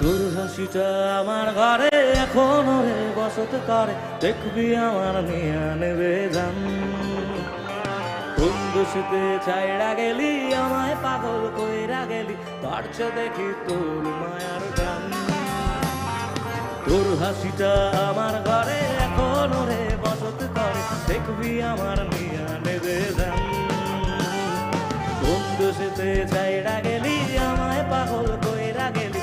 তোর হাসিটা আমার ঘরে এখন রে, বসত করে। দেখবি আমার নিয়া নেবে জান কোন দোষিতে চাইড়া গেলি, আমায় পাগল কইরা গেলি পারছে দেখি তোর মায়ার গান। তোর হাসিটা আমার ঘরে এখন রে, বসত করে। দেখবি আমার নিয়া নেবে জান কোন দোষেতে চাইড়া গেলি, আমায় পাগল কইরা গেলি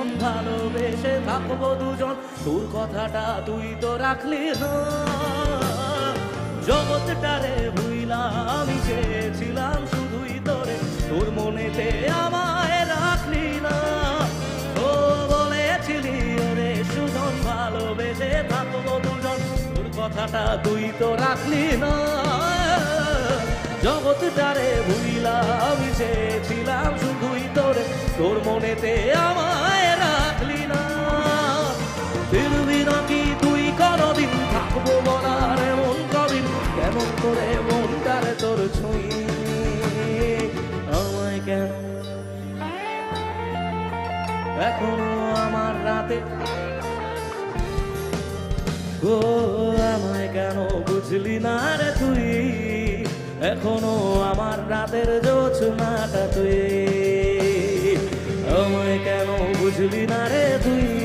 সুজন ভালোবেসে থাকব দুজন। তোর কথাটা তুই তো রাখলি না জগৎটারে ভুইলা চেয়েছিলাম শুধুই তোরে। তোর মনেতে আমায় রাখলি না। ও বলেছিলি, ওরে সুজন, ভালোবেসে থাকব দুজন। তোর কথাটা তুই তো রাখলি না। জগৎটারে ভুইলা, আমি চেয়েছিলাম শুধুই তোরে। তোর মনেতে আমায় এখনও আমার রাতে। ও আমায় কেন বুঝলি না রে তুই? এখনও আমার রাতের জোছনাটা তুই। আমায় কেন বুঝলি না রে তুই?